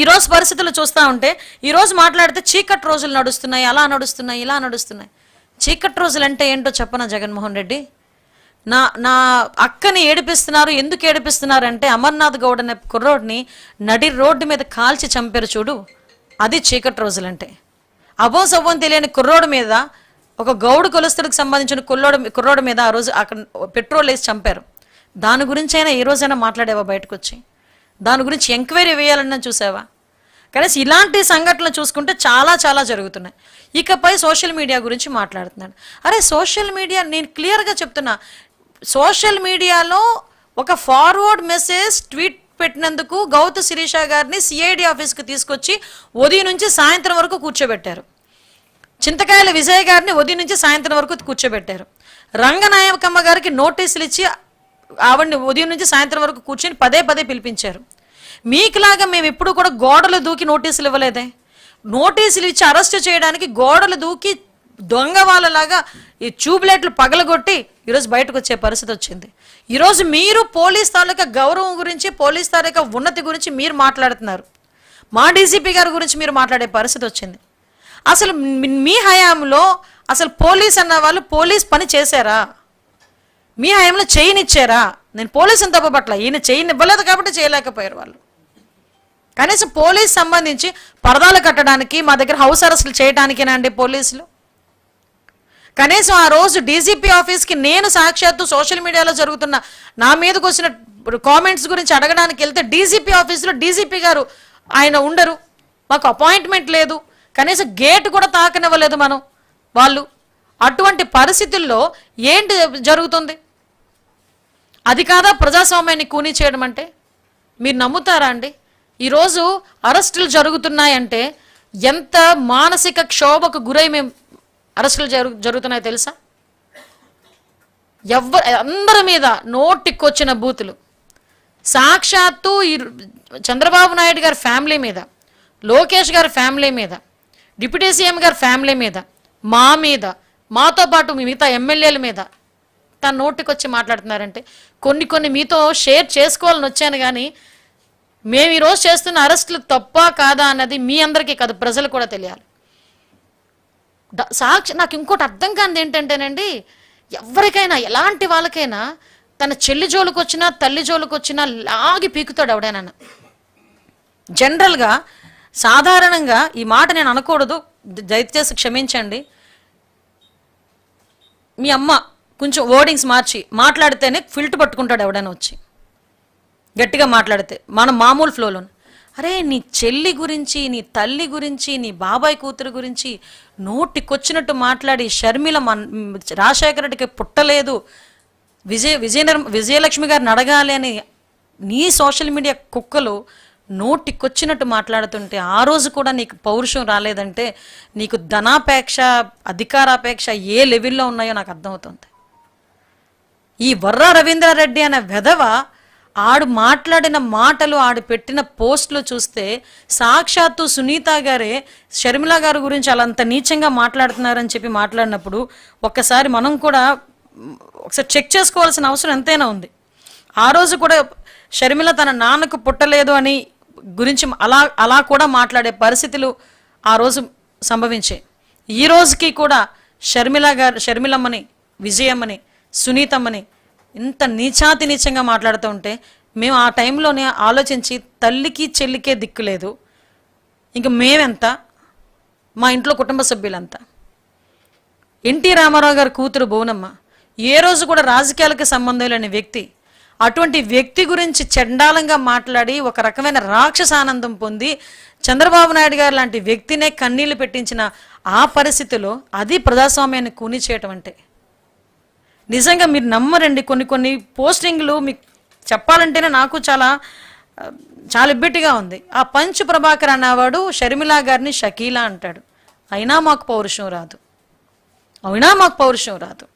ఈరోజు పరిస్థితులు చూస్తూ ఉంటే ఈరోజు మాట్లాడితే చీకటి రోజులు నడుస్తున్నాయి అలా నడుస్తున్నాయి ఇలా నడుస్తున్నాయి. చీకటి రోజులు అంటే ఏంటో చెప్పనా జగన్మోహన్ రెడ్డి? నా నా అక్కని ఏడిపిస్తున్నారు ఎందుకు ఏడిపిస్తున్నారు అంటే అమర్నాథ్ గౌడ్ అనే కుర్రోడ్ని నడి రోడ్డు మీద కాల్చి చంపారు చూడు అది చీకటి రోజులంటే. అబో సవ్వం తెలియని కుర్రోడు మీద ఒక గౌడు కొలుస్తుడికి సంబంధించిన కుర్రోడు కుర్రోడు మీద ఆ రోజు అక్కడ పెట్రోల్ వేసి చంపారు. దాని గురించి అయినా రోజైనా మాట్లాడేవా బయటకు వచ్చి దాని గురించి ఎంక్వైరీ వేయాలన్నా చూసావా? కనీసం ఇలాంటి సంఘటనలు చూసుకుంటే చాలా చాలా జరుగుతున్నాయి. ఇకపై సోషల్ మీడియా గురించి మాట్లాడుతున్నాడు. అరే సోషల్ మీడియా నేను క్లియర్గా చెప్తున్నా. సోషల్ మీడియాలో ఒక ఫార్వర్డ్ మెసేజ్ ట్వీట్ పెట్టినందుకు గౌత శిరీష గారిని సిఐడి ఆఫీస్కి తీసుకొచ్చి ఉదయం నుంచి సాయంత్రం వరకు కూర్చోబెట్టారు. చింతకాయల విజయ్ గారిని ఉదయం నుంచి సాయంత్రం వరకు కూర్చోబెట్టారు. రంగనాయకమ్మ గారికి నోటీసులు ఇచ్చి ఆవిడని ఉదయం నుంచి సాయంత్రం వరకు కూర్చొని పదే పదే పిలిపించారు. మీకులాగా మేము ఎప్పుడు కూడా గోడలు దూకి నోటీసులు ఇవ్వలేదే. నోటీసులు ఇచ్చి అరెస్ట్ చేయడానికి గోడలు దూకి దొంగ వాళ్ళలాగా ఈ ట్యూబ్లైట్లు పగలగొట్టి ఈరోజు బయటకు వచ్చే పరిస్థితి వచ్చింది. ఈరోజు మీరు పోలీస్ తాలూకా గౌరవం గురించి పోలీస్ తాలూకా ఉన్నతి గురించి మీరు మాట్లాడుతున్నారు. మా డీసీపీ గారి గురించి మీరు మాట్లాడే పరిస్థితి వచ్చింది. అసలు మీ- మీ హయాంలో అసలు పోలీస్ అన్న వాళ్ళు పోలీస్ పని చేశారా? మీ హయాంలో చేయనిచ్చారా? నేను పోలీసుని తప్పబట్ల ఈయన చేయని ఇవ్వలేదు కాబట్టి చేయలేకపోయారు వాళ్ళు. కనీసం పోలీస్ సంబంధించి పరదాలు కట్టడానికి మా దగ్గర హౌస్ అరెస్టులు చేయడానికేనండి పోలీసులు? కనీసం ఆ రోజు డీజీపీ ఆఫీస్కి నేను సాక్షాత్తు సోషల్ మీడియాలో జరుగుతున్న నా మీదకి వచ్చిన కామెంట్స్ గురించి అడగడానికి వెళ్తే డీజీపీ ఆఫీస్లో డీజీపీ గారు ఆయన ఉండరు. మాకు అపాయింట్మెంట్ లేదు. కనీసం గేట్ కూడా తాకనివ్వలేదు మనం వాళ్ళు. అటువంటి పరిస్థితుల్లో ఏంటి జరుగుతుంది? అది కాదా ప్రజాస్వామ్యాన్ని కూనీ చేయడం అంటే? మీరు నమ్ముతారా అండి? ఈరోజు అరెస్టులు జరుగుతున్నాయంటే ఎంత మానసిక క్షోభకు గురై మేము అరెస్టులు జరుగు జరుగుతున్నాయో తెలుసా? ఎవ్వ అందరి మీద నోటికొచ్చిన బూతులు. సాక్షాత్తు ఈ చంద్రబాబు నాయుడు గారి ఫ్యామిలీ మీద లోకేష్ గారి ఫ్యామిలీ మీద డిప్యూటీ సీఎం గారి ఫ్యామిలీ మీద మా మీద మాతో పాటు మిగతా ఎమ్మెల్యేల మీద తన నోటికొచ్చి మాట్లాడుతున్నారంటే కొన్ని కొన్ని మీతో షేర్ చేసుకోవాలని వచ్చాను కానీ మేము ఈరోజు చేస్తున్న అరెస్టులు తప్ప కాదా అన్నది మీ అందరికీ కాదు ప్రజలు కూడా తెలియాలి. సాక్షి నాకు ఇంకోటి అర్థం కానిది ఏంటంటేనండి ఎవరికైనా ఎలాంటి వాళ్ళకైనా తన చెల్లి జోలికి వచ్చినా తల్లి జోలికి వచ్చినా లాగి పీకుతాడు ఎవడైనా. జనరల్గా సాధారణంగా ఈ మాట నేను అనకూడదు దయచేసి క్షమించండి. మీ అమ్మ కొంచెం వర్డింగ్స్ మార్చి మాట్లాడితేనే ఫిల్ట్ పట్టుకుంటాడు ఎవడైనా వచ్చి. గట్టిగా మాట్లాడితే మన మామూలు ఫ్లోలో అరే నీ చెల్లి గురించి నీ తల్లి గురించి నీ బాబాయ్ కూతురు గురించి నోటికొచ్చినట్టు మాట్లాడి షర్మిల మన్ రాజశేఖర రెడ్డికి పుట్టలేదు విజయ విజయనర్ విజయలక్ష్మి గారిని అడగాలి అని నీ సోషల్ మీడియా కుక్కలు నోటికొచ్చినట్టు మాట్లాడుతుంటే ఆ రోజు కూడా నీకు పౌరుషం రాలేదంటే నీకు ధనాపేక్ష అధికారాపేక్ష ఏ లెవెల్లో ఉన్నాయో నాకు అర్థమవుతుంది. ఈ వర్ర రవీంద్రారెడ్డి అనే వెధవ ఆడు మాట్లాడిన మాటలు ఆడు పెట్టిన పోస్టులు చూస్తే సాక్షాత్తు సునీత గారే షర్మిల గారి గురించి అలా అంత నీచంగా మాట్లాడుతున్నారని చెప్పి మాట్లాడినప్పుడు ఒక్కసారి మనం కూడా ఒకసారి చెక్ చేసుకోవాల్సిన అవసరం ఎంతైనా ఉంది. ఆ రోజు కూడా షర్మిల తన నాన్నకు పుట్టలేదు అని గురించి అలా అలా కూడా మాట్లాడే పరిస్థితులు ఆ రోజు సంభవించాయి. ఈ రోజుకి కూడా షర్మిల గారు షర్మిలమ్మని విజయమ్మని సునీతమ్మని ఇంత నీచాతి నీచంగా మాట్లాడుతూ ఉంటే మేము ఆ టైంలోనే ఆలోచించి తల్లికి చెల్లికే దిక్కు లేదు. ఇంక మేమెంత? మా ఇంట్లో కుటుంబ సభ్యులంతా. ఎన్టీ రామారావు గారి కూతురు భువనమ్మ ఏ రోజు కూడా రాజకీయాలకు సంబంధం లేని వ్యక్తి. అటువంటి వ్యక్తి గురించి చండాలంగా మాట్లాడి ఒక రకమైన రాక్షసానందం పొంది చంద్రబాబు నాయుడు గారు లాంటి వ్యక్తినే కన్నీళ్ళు పెట్టించిన ఆ పరిస్థితిలో అది ప్రజాస్వామ్యాన్ని కూని చేయటం అంటే. నిజంగా మీరు నమ్మరండి. కొన్ని కొన్ని పోస్టింగ్లు మీకు చెప్పాలంటేనే నాకు చాలా చాలా ఇబ్బెట్టిగా ఉంది. ఆ పంచ్ ప్రభాకర్ అన్నవాడు షర్మిలా గారిని షకీలా అంటాడు. అయినా మాకు పౌరుషం రాదు. అయినా మాకు పౌరుషం రాదు.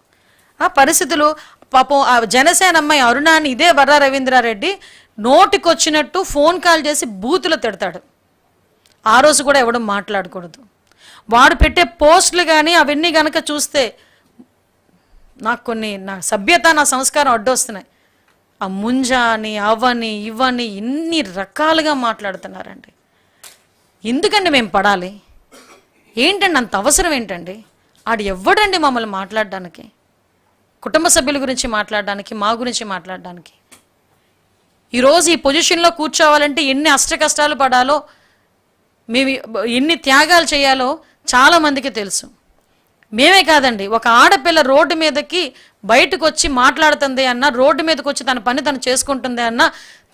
ఆ పరిస్థితులు పాపం ఆ జనసేన అమ్మాయి అరుణాని ఇదే వర్ర రవీంద్రారెడ్డి నోటికొచ్చినట్టు ఫోన్ కాల్ చేసి బూతులు తిడతాడు. ఆ రోజు కూడా ఎవడం మాట్లాడకూడదు. వాడు పెట్టే పోస్టులు కానీ అవన్నీ గనక చూస్తే నాకు కొన్ని నా సభ్యత నా సంస్కారం అడ్డొస్తున్నాయి. ఆ ముంజ అని అవని ఇవని ఇన్ని రకాలుగా మాట్లాడుతున్నారండి. ఎందుకండి మేము పడాలి? ఏంటండి అంత అవసరం ఏంటండి? ఆడు ఎవ్వడండి మమ్మల్ని మాట్లాడడానికి? కుటుంబ సభ్యుల గురించి మాట్లాడడానికి మా గురించి మాట్లాడడానికి? ఈరోజు ఈ పొజిషన్లో కూర్చోవాలంటే ఎన్ని అష్ట కష్టాలు పడాలో మేము ఎన్ని త్యాగాలు చేయాలో చాలామందికి తెలుసు. మేమే కాదండి ఒక ఆడపిల్ల రోడ్డు మీదకి బయటకు వచ్చి మాట్లాడుతుంది అన్న రోడ్డు మీదకి వచ్చి తన పని తను చేసుకుంటుంది అన్న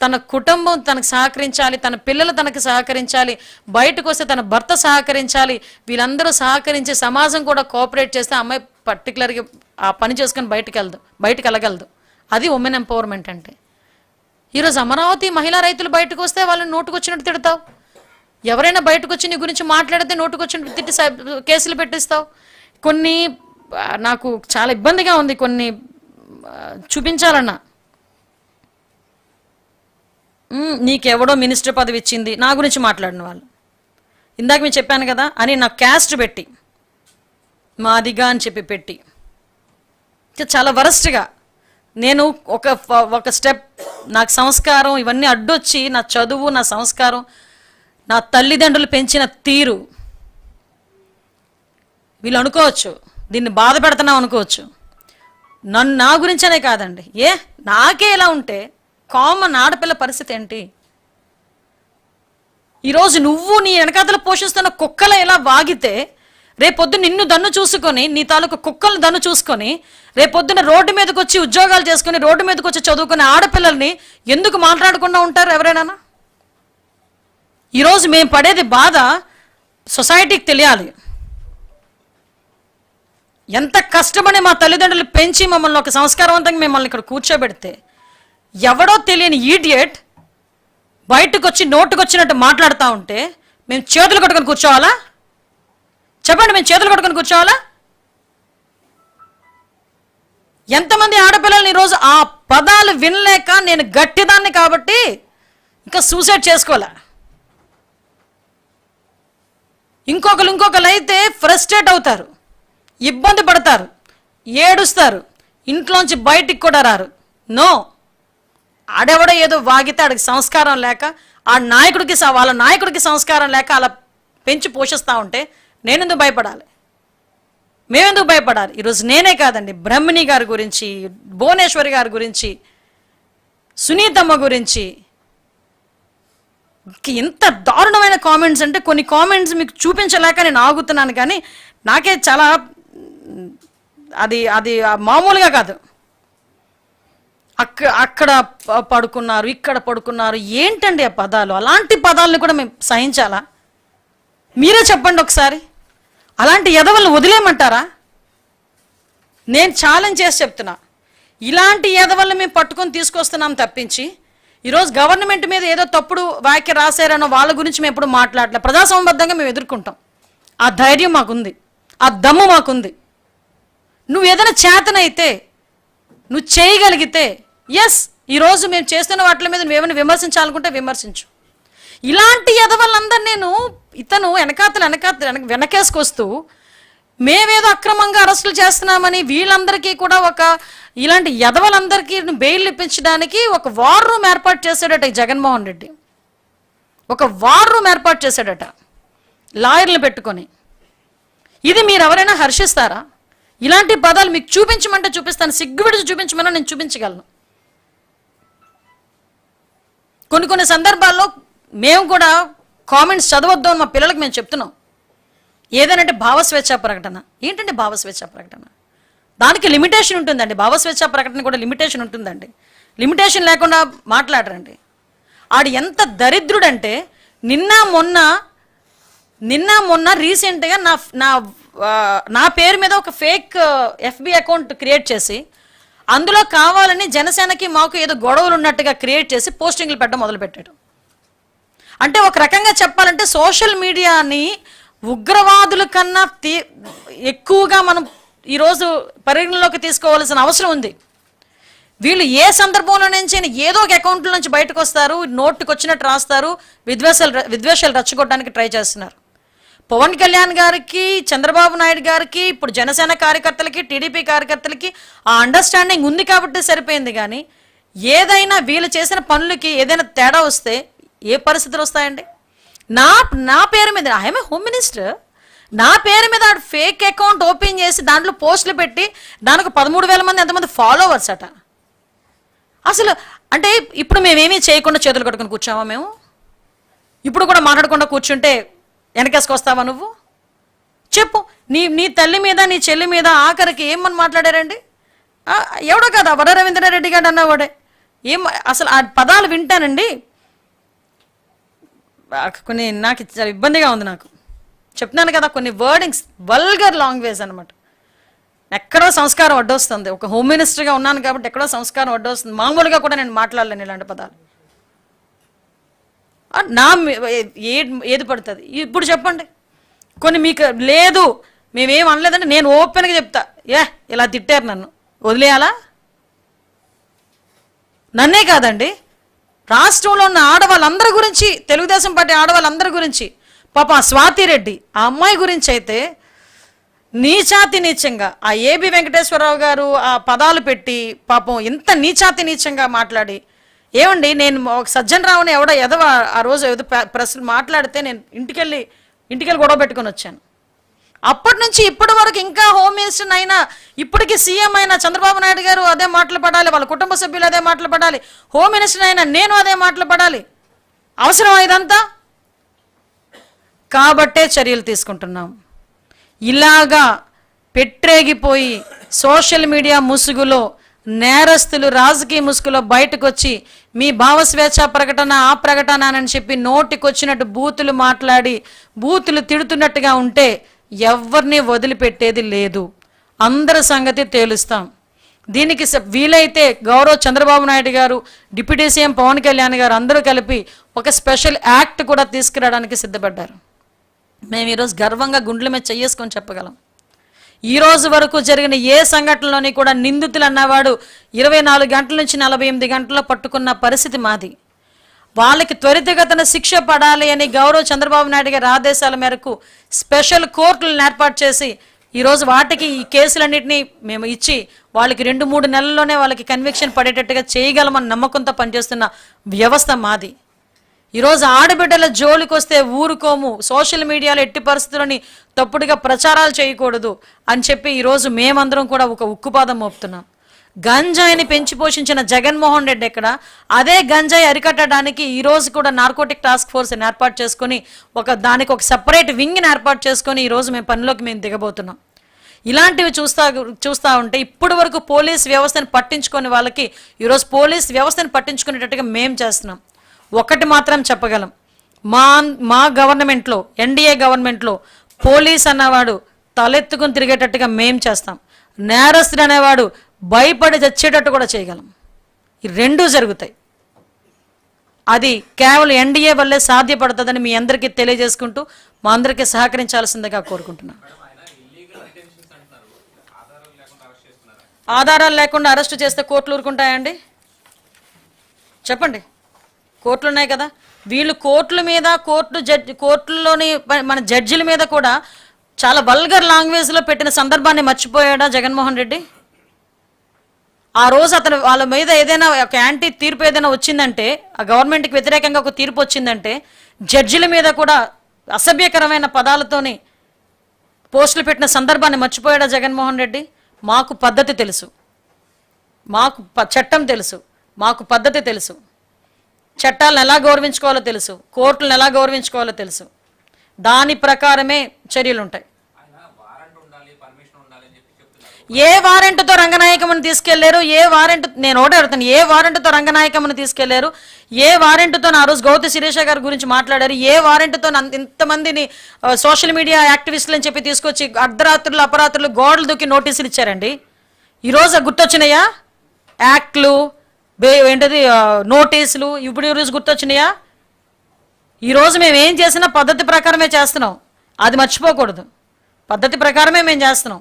తన కుటుంబం తనకు సహకరించాలి తన పిల్లలు తనకు సహకరించాలి బయటకు వస్తే తన భర్త సహకరించాలి వీళ్ళందరూ సహకరించి సమాజం కూడా కోఆపరేట్ చేస్తే అమ్మాయి పర్టికులర్గా ఆ పని చేసుకొని బయటకు వెళ్దు బయటకు వెళ్ళగలదు అది ఉమెన్ ఎంపవర్మెంట్ అంటే. ఈరోజు అమరావతి మహిళా రైతులు బయటకు వస్తే వాళ్ళని నోటుకొచ్చినట్టు తిడతావు. ఎవరైనా బయటకు వచ్చి నీ గురించి మాట్లాడితే నోటుకొచ్చినట్టు తిట్టి కేసులు పెట్టిస్తావు. కొన్ని నాకు చాలా ఇబ్బందిగా ఉంది కొన్ని చూపించాలన్నా. నీకెవడో మినిస్టర్ పదవి ఇచ్చింది నా గురించి మాట్లాడిన వాళ్ళు. ఇందాక మేము చెప్పాను కదా అని నాకు క్యాస్ట్ పెట్టి మాదిగా అని చెప్పి పెట్టి. చాలా వరస్ట్గా. నేను ఒక ఒక స్టెప్ నాకు సంస్కారం ఇవన్నీ అడ్డొచ్చి నా చదువు నా సంస్కారం నా తల్లిదండ్రులు పెంచిన తీరు వీళ్ళు అనుకోవచ్చు. దీన్ని బాధ పెడుతున్నాం అనుకోవచ్చు. నన్ను నా గురించనే కాదండి. ఏ? నాకే ఇలా ఉంటే కామన్ ఆడపిల్ల పరిస్థితి ఏంటి? ఈరోజు నువ్వు నీ వెనకాతలు పోషిస్తున్న కుక్కల ఇలా వాగితే రేపొద్దు నిన్ను దన్ను చూసుకొని నీ తాలూకు కుక్కలను దన్ను చూసుకొని రేపొద్దున రోడ్డు మీదకి వచ్చి ఉద్యోగాలు చేసుకొని రోడ్డు మీదకి వచ్చి చదువుకునే ఆడపిల్లల్ని ఎందుకు మాట్లాడకుండా ఉంటారు ఎవరైనా? ఈరోజు మేము పడేది బాధ సొసైటీకి తెలియాలి. ఎంత కష్టపడి మా తల్లిదండ్రులు పెంచి మమ్మల్ని ఒక సంస్కారవంతంగా మిమ్మల్ని ఇక్కడ కూర్చోబెడితే ఎవడో తెలియని ఈడియట్ బయటకు వచ్చి నోటుకొచ్చినట్టు మాట్లాడుతూ ఉంటే మేము చేతులు కట్టుకొని కూర్చోవాలా? చెప్పండి మేము చేతులు కట్టుకొని కూర్చోవాలా? ఎంతమంది ఆడపిల్లల్ని ఈరోజు ఆ పదాలు వినలేక నేను గట్టిదాన్ని కాబట్టి ఇంకా సూసైడ్ చేసుకోలే ఇంకొకరు ఇంకొకరు అయితే ఫ్రస్ట్రేట్ అవుతారు. ఇబ్బంది పడతారు ఏడుస్తారు ఇంట్లోంచి బయటికి కూడా రారు. నో! ఆడెవడో ఏదో వాగితే ఆడికి సంస్కారం లేక ఆ నాయకుడికి వాళ్ళ నాయకుడికి సంస్కారం లేక అలా పెంచి పోషిస్తూ ఉంటే నేనెందుకు భయపడాలి? మేమెందుకు భయపడాలి? ఈరోజు నేనే కాదండి బ్రహ్మిణి గారి గురించి భువనేశ్వరి గారి గురించి సునీతమ్మ గురించి. ఇంత ఎంత దారుణమైన కామెంట్స్ అంటే కొన్ని కామెంట్స్ మీకు చూపించలేక నేను ఆగుతున్నాను కానీ నాకే చాలా అది అది మామూలుగా కాదు. అక్క అక్కడ పడుకున్నారు ఇక్కడ పడుకున్నారు ఏంటండి ఆ పదాలు? అలాంటి పదాలను కూడా మేము సహించాలా? మీరే చెప్పండి ఒకసారి. అలాంటి ఎదవలను వదిలేయమంటారా? నేను ఛాలెంజ్ చేసి చెప్తున్నా. ఇలాంటి ఎదవల్ని మేము పట్టుకొని తీసుకొస్తున్నాం తప్పించి ఈరోజు గవర్నమెంట్ మీద ఏదో తప్పుడు వ్యాఖ్య రాశారనో వాళ్ళ గురించి మేము ఎప్పుడు మాట్లాడలే. ప్రజాసంబద్ధంగా మేము ఎదుర్కొంటాం. ఆ ధైర్యం మాకుంది. ఆ దమ్ము మాకుంది. నువ్వు ఏదైనా చేతనైతే నువ్వు చేయగలిగితే ఎస్ ఈరోజు మేము చేస్తున్న వాటి మీద నువ్వేమైనా విమర్శించాలనుకుంటే విమర్శించు. ఇలాంటి ఎదవలందరూ నేను ఇతను వెనకాతలు వెనకాతలు వెనక వెనకేసుకొస్తూ మేమేదో అక్రమంగా అరెస్టులు చేస్తున్నామని వీళ్ళందరికీ కూడా ఒక ఇలాంటి ఎదవలందరికీ బెయిల్ ఇప్పించడానికి ఒక వార్ రూమ్ ఏర్పాటు చేశాడట ఈ జగన్మోహన్ రెడ్డి. ఒక వార్ రూమ్ ఏర్పాటు చేశాడట లాయర్లు పెట్టుకొని. ఇది మీరు ఎవరైనా హర్షిస్తారా? ఇలాంటి పదాలు మీకు చూపించమంటే చూపిస్తాను. సిగ్గుపడి చూపించమని నేను చూపించగలను. కొన్ని కొన్ని సందర్భాల్లో మేము కూడా కామెంట్స్ చదవద్దు అని మా పిల్లలకు మేము చెప్తున్నాం. ఏదనంటే భావస్వేచ్ఛ ప్రకటన. ఏంటంటే భావస్వేచ్ఛ ప్రకటన? దానికి లిమిటేషన్ ఉంటుందండి. భావస్వేచ్ఛ ప్రకటన కూడా లిమిటేషన్ ఉంటుందండి. లిమిటేషన్ లేకుండా మాట్లాడరండి. ఆడు ఎంత దరిద్రుడంటే నిన్న మొన్న నిన్న మొన్న రీసెంట్గా నా నా నా పేరు మీద ఒక ఫేక్ ఎఫ్బి అకౌంట్ క్రియేట్ చేసి అందులో కావాలని జనసేనకి మాకు ఏదో గొడవలు ఉన్నట్టుగా క్రియేట్ చేసి పోస్టింగ్లు పెట్టడం మొదలుపెట్టాడు. అంటే ఒక రకంగా చెప్పాలంటే సోషల్ మీడియాని ఉగ్రవాదుల కన్నా తీ ఎక్కువగా మనం ఈరోజు పరిగణలోకి తీసుకోవాల్సిన అవసరం ఉంది. వీళ్ళు ఏ సందర్భంలో నుంచి ఏదో ఒక అకౌంట్ల నుంచి బయటకు వస్తారు నోటుకు వచ్చినట్టు రాస్తారు విద్వేషాలు విద్వేషాలు రచ్చగొట్టడానికి ట్రై చేస్తున్నారు. పవన్ కళ్యాణ్ గారికి చంద్రబాబు నాయుడు గారికి ఇప్పుడు జనసేన కార్యకర్తలకి టీడీపీ కార్యకర్తలకి ఆ అండర్స్టాండింగ్ ఉంది కాబట్టి సరిపోయింది కానీ ఏదైనా వీళ్ళు చేసిన పనులకి ఏదైనా తేడా వస్తే ఏ పరిస్థితులు వస్తాయండి? నా నా పేరు మీద ఐఎమ్ హోమ్ మినిస్టర్ నా పేరు మీద ఫేక్ అకౌంట్ ఓపెన్ చేసి దాంట్లో పోస్టులు పెట్టి దానికి పదమూడు వేల మంది ఎంతమంది ఫాలోవర్స్ అట. అసలు అంటే ఇప్పుడు మేమేమీ చేయకుండా చేతులు కట్టుకుని కూర్చోమా మేము? ఇప్పుడు కూడా మాట్లాడకుండా కూర్చుంటే వెనకేసుకొస్తావా నువ్వు? చెప్పు. నీ నీ తల్లి మీద నీ చెల్లి మీద ఆఖరికి ఏమని మాట్లాడారండి? ఎవడో కదా వర రవీంద్రారెడ్డి గారు అన్నవాడే. ఏం అసలు ఆ పదాలు వింటానండి. కొన్ని నాకు చాలా ఇబ్బందిగా ఉంది నాకు. చెప్తున్నాను కదా కొన్ని వర్డింగ్స్ వల్గర్ లాంగ్వేజ్ అనమాట ఎక్కడో సంస్కారం అడ్డొస్తుంది ఒక హోమ్ మినిస్టర్గా ఉన్నాను కాబట్టి ఎక్కడో సంస్కారం అడ్డొస్తుంది మామూలుగా కూడా నేను మాట్లాడలేను ఇలాంటి పదాలు. నా ఏ- ఏది పడుతుంది? ఇప్పుడు చెప్పండి. కొన్ని మీకు లేదు. మేమేం అనలేదంటే నేను ఓపెన్గా చెప్తా. ఏ ఇలా తిట్టారు నన్ను. వదిలేయాలా? నన్నే కాదండి. రాష్ట్రంలో ఉన్న ఆడవాళ్ళందరి గురించి తెలుగుదేశం పార్టీ ఆడవాళ్ళందరి గురించి పాప స్వాతిరెడ్డి స్వాతి రెడ్డి ఆ అమ్మాయి గురించి అయితే నీచాతి నీచంగా ఆ ఏబి వెంకటేశ్వరరావు గారు ఆ పదాలు పెట్టి పాపం ఇంత నీచాతి నీచంగా మాట్లాడి ఏమండి నేను ఒక సజ్జన్ రావుని ఎవడో ఎదవ ఆ రోజు ఏదో ప్రశ్నలు మాట్లాడితే నేను ఇంటికెళ్ళి ఇంటికెళ్ళి గొడవ పెట్టుకొని వచ్చాను. అప్పటి నుంచి ఇప్పటి వరకు ఇంకా హోమ్ మినిస్టర్ అయినా ఇప్పటికి సీఎం అయినా చంద్రబాబు నాయుడు గారు అదే మాటలు పడాలి వాళ్ళ కుటుంబ సభ్యులు అదే మాటలు పడాలి హోమ్ మినిస్టర్ అయినా నేను అదే మాటలు పడాలి. అవసరం ఇదంతా? కాబట్టే చర్యలు తీసుకుంటున్నాం. ఇలాగా పెట్టేగిపోయి సోషల్ మీడియా ముసుగులో నేరస్తులు రాజకీయ ముసుగులో బయటకు వచ్చి మీ భావస్వేచ్ఛ ప్రకటన ఆ ప్రకటన అని చెప్పి నోటికొచ్చినట్టు బూతులు మాట్లాడి బూతులు తిడుతున్నట్టుగా ఉంటే ఎవరిని వదిలిపెట్టేది లేదు. అందరి సంగతి తేలుస్తాం. దీనికి వీలైతే గౌరవ్ చంద్రబాబు నాయుడు గారు డిప్యూటీ సీఎం పవన్ కళ్యాణ్ గారు అందరూ కలిపి ఒక స్పెషల్ యాక్ట్ కూడా తీసుకురావడానికి సిద్ధపడ్డారు. మేము ఈరోజు గర్వంగా గుండెల మీద చెయ్యేసుకొని చెప్పగలం. ఈ రోజు వరకు జరిగిన ఏ సంఘటనలోని కూడా నిందితులు అన్నవాడు ఇరవై నాలుగు గంటల నుంచి నలభై ఎనిమిది గంటల్లో పట్టుకున్న పరిస్థితి మాది. వాళ్ళకి త్వరితగతన శిక్ష పడాలి అని గౌరవ చంద్రబాబు నాయుడు గారి ఆదేశాల మేరకు స్పెషల్ కోర్టులను ఏర్పాటు చేసి ఈరోజు వాటికి ఈ కేసులన్నింటినీ మేము ఇచ్చి వాళ్ళకి రెండు మూడు నెలల్లోనే వాళ్ళకి కన్విక్షన్ పడేటట్టుగా చేయగలమని నమ్మకంతో పనిచేస్తున్న వ్యవస్థ మాది. ఈరోజు ఆడబిడ్డల జోలికి వస్తే ఊరుకోము సోషల్ మీడియాలో ఎట్టి పరిస్థితులని తప్పుడుగా ప్రచారాలు చేయకూడదు అని చెప్పి ఈరోజు మేమందరం కూడా ఒక ఉక్కుపాదం మోపుతున్నాం. గంజాయిని పెంచి పోషించిన జగన్మోహన్ రెడ్డి ఎక్కడ? అదే గంజాయి అరికట్టడానికి ఈరోజు కూడా నార్కోటిక్ టాస్క్ ఫోర్స్ని ఏర్పాటు చేసుకొని ఒక దానికి ఒక సెపరేట్ వింగ్ని ఏర్పాటు చేసుకొని ఈరోజు మేము పనిలోకి మేము దిగబోతున్నాం. ఇలాంటివి చూస్తా చూస్తా ఉంటే ఇప్పటి వరకు పోలీస్ వ్యవస్థను పట్టించుకొని వాళ్ళకి ఈరోజు పోలీస్ వ్యవస్థను పట్టించుకునేటట్టుగా మేము చేస్తున్నాం. ఒకటి మాత్రం చెప్పగలం. మా మా గవర్నమెంట్లో ఎన్డీఏ గవర్నమెంట్లో పోలీస్ అన్నవాడు తలెత్తుకుని తిరిగేటట్టుగా మేం చేస్తాం. నేరస్తుడు అనేవాడు భయపడి చచ్చేటట్టు కూడా చేయగలం. ఈ రెండూ జరుగుతాయి. అది కేవలం ఎన్డీఏ వల్లే సాధ్యపడుతుందని మీ అందరికీ తెలియజేసుకుంటూ మా అందరికీ సహకరించాల్సిందిగా కోరుకుంటున్నాను. ఆధారాలు లేకుండా అరెస్ట్ చేస్తే కోర్టులు ఊరుకుంటాయండి చెప్పండి. కోర్టులు ఉన్నాయి కదా. వీళ్ళు కోర్టుల మీద కోర్టు జడ్జి కోర్టుల్లోని మన జడ్జిల మీద కూడా చాలా వల్గర్ లాంగ్వేజ్లో పెట్టిన సందర్భాన్ని మర్చిపోయాడా జగన్మోహన్ రెడ్డి? ఆ రోజు అతను వాళ్ళ మీద ఏదైనా ఒక యాంటీ తీర్పు ఏదైనా వచ్చిందంటే ఆ గవర్నమెంట్కి వ్యతిరేకంగా ఒక తీర్పు వచ్చిందంటే జడ్జిల మీద కూడా అసభ్యకరమైన పదాలతోని పోస్టులు పెట్టిన సందర్భాన్ని మర్చిపోయాడా జగన్మోహన్ రెడ్డి? మాకు పద్ధతి తెలుసు. మాకు చట్టం తెలుసు. మాకు పద్ధతి తెలుసు. చట్టాలను ఎలా గౌరవించుకోవాలో తెలుసు కోర్టులను ఎలా గౌరవించుకోవాలో తెలుసు. దాని ప్రకారమే చర్యలు ఉంటాయి. ఏ వారెంట్తో రంగనాయకమని తీసుకెళ్ళారు ఏ వారెంట్ నేను ఒకటే అడుగుతాను ఏ వారెంట్తో రంగనాయకమని తీసుకెళ్ళారు ఏ వారెంట్తో ఆ రోజు గౌతమి శిరీష గారి గురించి మాట్లాడారు ఏ వారెంట్తో ఇంతమందిని సోషల్ మీడియా యాక్టివిస్టులు అని చెప్పి తీసుకొచ్చి అర్ధరాత్రులు అపరాత్రులు గోడలు దూకి నోటీసులు ఇచ్చారండి. ఈరోజు గుర్తొచ్చినాయా? యాక్ట్లు ఏంటది నోటీసులు ఇప్పుడు ఈ రోజు గుర్తొచ్చినాయా? ఈరోజు మేము ఏం చేసినా పద్ధతి ప్రకారమే చేస్తున్నాం. అది మర్చిపోకూడదు. పద్ధతి ప్రకారమే మేము చేస్తున్నాం.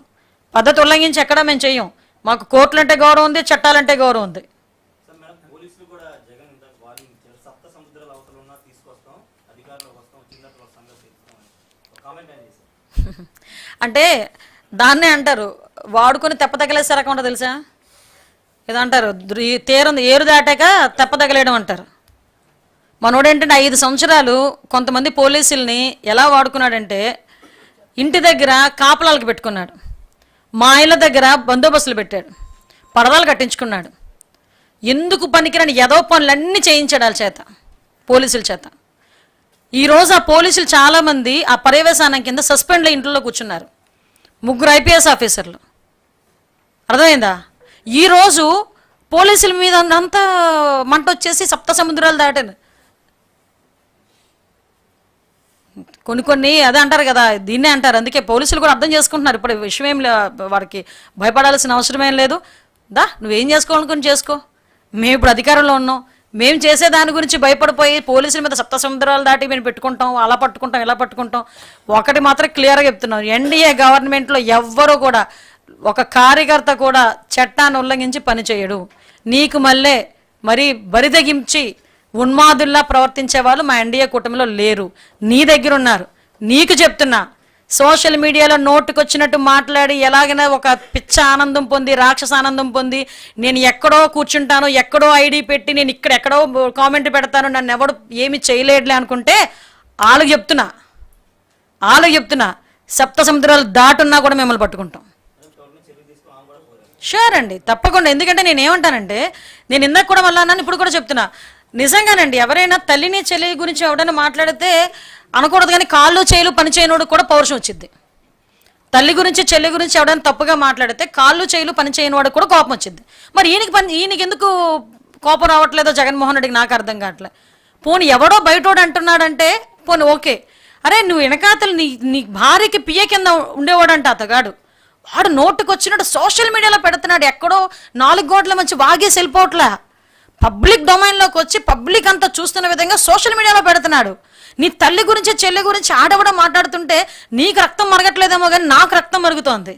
పద్ధతి ఉల్లంఘించి ఎక్కడా మేము చెయ్యం. మాకు కోర్టులంటే గౌరవం ఉంది చట్టాలంటే గౌరవం ఉంది. అంటే దాన్నే అంటారు. వాడుకొని తెప్ప తగిలేసే రకం తెలుసా? ఏదో అంటారు తీరం ఏరు దాటాక తెప్పదగలేయడం అంటారు. మనోడు ఏంటంటే ఐదు సంవత్సరాలు కొంతమంది పోలీసుల్ని ఎలా వాడుకున్నాడంటే ఇంటి దగ్గర కాపలాలకు పెట్టుకున్నాడు. మా ఇళ్ళ దగ్గర బందోబస్తులు పెట్టాడు. పరదాలు కట్టించుకున్నాడు. ఎందుకు పనికిరాని ఎదో పనులన్నీ చేయించాడు వాళ్ళ చేత పోలీసుల చేత. ఈరోజు ఆ పోలీసులు చాలామంది ఆ పర్యవేశానం కింద సస్పెండ్లో ఇంట్లో కూర్చున్నారు. ముగ్గురు ఐపీఎస్ ఆఫీసర్లు. అర్థమైందా? ఈరోజు పోలీసుల మీద అంతా మంట వచ్చేసి సప్త సముద్రాలు దాటాను. కొన్ని కొన్ని అదే అంటారు కదా దీన్నే అంటారు. అందుకే పోలీసులు కూడా అర్థం చేసుకుంటున్నారు. ఇప్పుడు విషయం ఏం వాడికి భయపడాల్సిన అవసరం ఏం లేదు. దా నువ్వేం చేసుకోవాలనుకుని చేసుకో. మేము ఇప్పుడు అధికారంలో ఉన్నాం. మేము చేసే దాని గురించి భయపడిపోయి పోలీసుల మీద సప్త సముద్రాలు దాటి మేము పెట్టుకుంటాం అలా పట్టుకుంటాం ఇలా పట్టుకుంటాం. ఒకటి మాత్రం క్లియర్గా చెప్తున్నాం ఎన్డీఏ గవర్నమెంట్లో ఎవ్వరూ కూడా ఒక కార్యకర్త కూడా చట్టాన్ని ఉల్లంఘించి పనిచేయడు. నీకు మళ్ళీ మరి బరిదగించి ఉన్మాదుల్లా ప్రవర్తించే వాళ్ళు మా ఎన్డీఏ కూటమిలో లేరు. నీ దగ్గర ఉన్నారు నీకు చెప్తున్నా సోషల్ మీడియాలో నోటుకొచ్చినట్టు మాట్లాడి ఎలాగైనా ఒక పిచ్చ ఆనందం పొంది రాక్షస ఆనందం పొంది నేను ఎక్కడో కూర్చుంటాను ఎక్కడో ఐడి పెట్టి నేను ఇక్కడ ఎక్కడో కామెంట్ పెడతాను నన్ను ఎవడు ఏమి చేయలేడులే అనుకుంటే వాళ్ళకి చెప్తున్నా వాళ్ళకి చెప్తున్నా సప్త సముద్రాలు దాటున్నా కూడా మిమ్మల్ని పట్టుకుంటాం. షూర్ అండి తప్పకుండా. ఎందుకంటే నేను ఏమంటానంటే నేను ఇందాక కూడా మళ్ళీ అన్నాను ఇప్పుడు కూడా చెప్తున్నా. నిజంగానండి ఎవరైనా తల్లిని చెల్లి గురించి ఎవడైనా మాట్లాడితే అనకూడదు కానీ కాళ్ళు చేలు పని చేయనోడు కూడా పౌరుషం వచ్చింది తల్లి గురించి చెల్లి గురించి ఎవడైనా తప్పుగా మాట్లాడితే కాళ్ళు చేలు పని చేయని వాడికి కూడా కోపం వచ్చింది మరి ఈయనకి పని ఈయనకి ఎందుకు కోపం రావట్లేదో జగన్మోహన్ రెడ్డికి నాకు అర్థం కావట్లే. పోనీ ఎవడో బయటోడు అంటున్నాడంటే పోనీ ఓకే. అరే నువ్వు వెనకాతలు నీ నీ భార్యకి పియ్య కింద ఉండేవాడంట అతగాడు. వాడు నోటుకొచ్చినట్టు సోషల్ మీడియాలో పెడుతున్నాడు ఎక్కడో నాలుగు గోట్ల మంచి వాగేసి వెళ్ళిపోవట్లే పబ్లిక్ డొమైన్లోకి వచ్చి పబ్లిక్ అంతా చూస్తున్న విధంగా సోషల్ మీడియాలో పెడుతున్నాడు. నీ తల్లి గురించి చెల్లి గురించి ఆడవిడ మాట్లాడుతుంటే నీకు రక్తం మరగట్లేదేమో కానీ నాకు రక్తం మరుగుతోంది.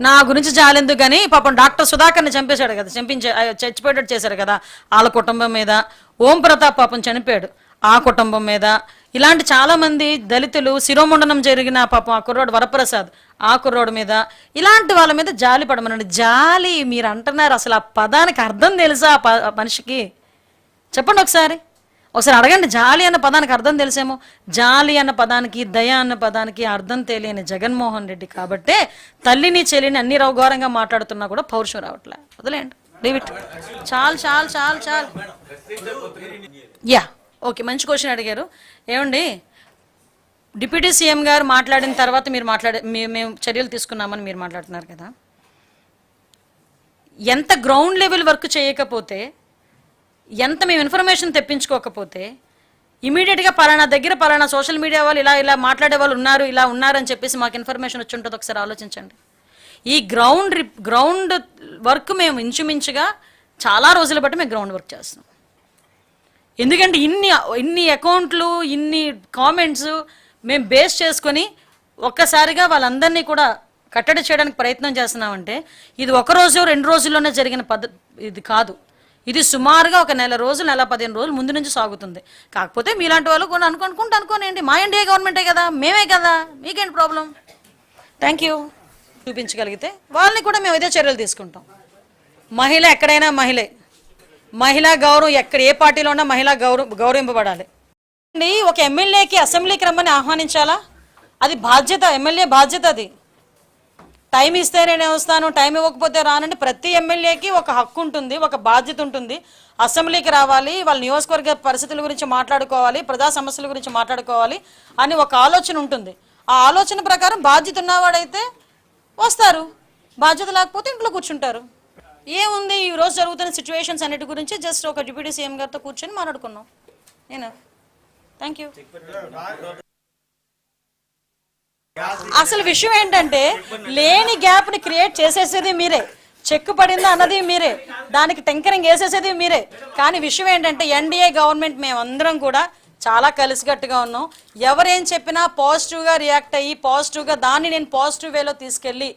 నా గురించి జాలెందుకు కానీ పాపం డాక్టర్ సుధాకర్ని చంపేశాడు కదా చంపించే చచ్చిపోయేటట్టు చేశారు కదా వాళ్ళ కుటుంబం మీద. ఓం ప్రతాప్ పాపం చనిపోయాడు. ఆ కుటుంబం మీద ఇలాంటి చాలామంది దళితులు శిరోముండనం జరిగిన పాపం ఆ కుర్రోడు వరప్రసాద్ ఆ కుర్రోడు మీద ఇలాంటి వాళ్ళ మీద జాలి పడమనండి. జాలి మీరు అంటున్నారు అసలు ఆ పదానికి అర్థం తెలుసా ఆ ప- మనిషికి? చెప్పండి ఒకసారి. ఒకసారి అడగండి జాలి అన్న పదానికి అర్థం తెలిసేమో? జాలి అన్న పదానికి దయ అన్న పదానికి అర్థం తెలియని జగన్మోహన్ రెడ్డి కాబట్టే తల్లిని చెల్లిని అన్ని రౌఘోరంగా మాట్లాడుతున్నా కూడా పౌరుషం రావట్లే. వదిలేండి డేవిడ్ చాలు చాలు చాలు చాలు. యా ఓకే మంచి క్వశ్చన్ అడిగారు. ఏమండి? డిప్యూటీ సీఎం గారు మాట్లాడిన తర్వాత మీరు మాట్లాడే మేము చర్యలు తీసుకున్నామని మీరు మాట్లాడుతున్నారు కదా. ఎంత గ్రౌండ్ లెవెల్ వర్క్ చేయకపోతే ఎంత మేము ఇన్ఫర్మేషన్ తెప్పించుకోకపోతే ఇమీడియట్గా పలానా దగ్గర పలానా సోషల్ మీడియా వాళ్ళు ఇలా ఇలా మాట్లాడే వాళ్ళు ఉన్నారు ఇలా ఉన్నారు అని చెప్పేసి మాకు ఇన్ఫర్మేషన్ వచ్చి ఉంటుంది ఒకసారి ఆలోచించండి. ఈ గ్రౌండ్ రిప్ గ్రౌండ్ వర్క్ మేము ఇంచుమించుగా చాలా రోజుల బట్టి మేము గ్రౌండ్ వర్క్ చేస్తున్నాం. ఎందుకంటే ఇన్ని ఇన్ని అకౌంట్లు ఇన్ని కామెంట్స్ మేము బేస్ చేసుకొని ఒక్కసారిగా వాళ్ళందరినీ కూడా కట్టడి చేయడానికి ప్రయత్నం చేస్తున్నామంటే ఇది ఒక రోజు రెండు రోజుల్లోనే జరిగిన పద్ధతి ఇది కాదు. ఇది సుమారుగా ఒక నెల రోజులు నెల పదిహేను రోజులు ముందు నుంచి సాగుతుంది. కాకపోతే మీలాంటి వాళ్ళు కొన్ని అనుకుంటే అనుకోనండి మా ఇండియా గవర్నమెంటే కదా మేమే కదా మీకేంటి ప్రాబ్లం? థ్యాంక్ యూ చూపించగలిగితే వాళ్ళని కూడా మేము ఇదే చర్యలు తీసుకుంటాం. మహిళ ఎక్కడైనా మహిళే. మహిళా గౌరవం ఎక్కడ ఏ పార్టీలో ఉన్నా మహిళా గౌరవ గౌరవింపబడాలి. అండి ఒక ఎమ్మెల్యేకి అసెంబ్లీకి రమ్మని ఆహ్వానించాలా? అది బాధ్యత ఎమ్మెల్యే బాధ్యత అది. టైం ఇస్తే నేను వస్తాను టైం ఇవ్వకపోతే రానండి ప్రతి ఎమ్మెల్యేకి ఒక హక్కు ఉంటుంది ఒక బాధ్యత ఉంటుంది. అసెంబ్లీకి రావాలి వాళ్ళ నియోజకవర్గ పరిస్థితుల గురించి మాట్లాడుకోవాలి ప్రజా సమస్యల గురించి మాట్లాడుకోవాలి అని ఒక ఆలోచన ఉంటుంది. ఆ ఆలోచన ప్రకారం బాధ్యత ఉన్నవాడైతే వస్తారు. బాధ్యత లేకపోతే ఇంట్లో కూర్చుంటారు. ఏముంది? ఈ రోజు జరుగుతున్న సిచ్యువేషన్స్ అన్నిటి గురించి జస్ట్ ఒక డిప్యూటీ సీఎం గారితో కూర్చొని మాట్లాడుకున్నాం. నేను. థ్యాంక్ యూ అసలు విషయం ఏంటంటే లేని గ్యాప్ని క్రియేట్ చేసేసేది మీరే. చెక్ పడిందా అన్నది మీరే. దానికి టెంకరింగ్ వేసేసేది మీరే. కానీ విషయం ఏంటంటే ఎన్డీఏ గవర్నమెంట్ మేమందరం కూడా చాలా కలిసికట్టుగా ఉన్నాం. ఎవరేం చెప్పినా పాజిటివ్గా రియాక్ట్ అయ్యి పాజిటివ్గా దాన్ని నేను పాజిటివ్ వేలో తీసుకెళ్ళి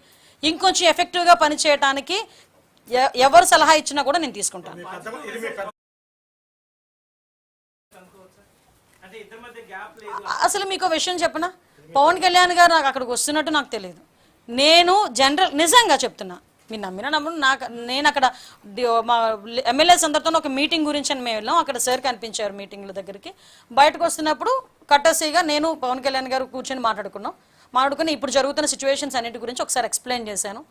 ఇంకొంచెం ఎఫెక్టివ్గా పనిచేయడానికి ఎవరు సలహా ఇచ్చినా కూడా నేను తీసుకుంటాను. అసలు మీకు విషయం చెప్పనా? పవన్ కళ్యాణ్ గారు నాకు అక్కడికి వస్తున్నట్టు నాకు తెలియదు. నేను జనరల్ నిజంగా చెప్తున్నా. మీరు నమ్మినా నమ్మను. నాకు నేను అక్కడ మా ఎమ్మెల్యేస్ అందరితో ఒక మీటింగ్ గురించి అని మేము వెళ్ళాం. అక్కడ సార్ కనిపించారు మీటింగ్ల దగ్గరికి. బయటకు వస్తున్నప్పుడు కట్టసీగా నేను పవన్ కళ్యాణ్ గారు కూర్చొని మాట్లాడుకున్నాం. మాట్లాడుకుని ఇప్పుడు జరుగుతున్న సిచ్యువేషన్స్ అన్నిటి గురించి ఒకసారి ఎక్స్ప్లెయిన్ చేశాను.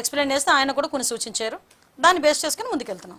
ఎక్స్ప్లెయిన్ చేస్తే ఆయన కూడా కొన్ని సూచించారు. దాన్ని బేస్ చేసుకుని ముందుకెళ్తున్నాం.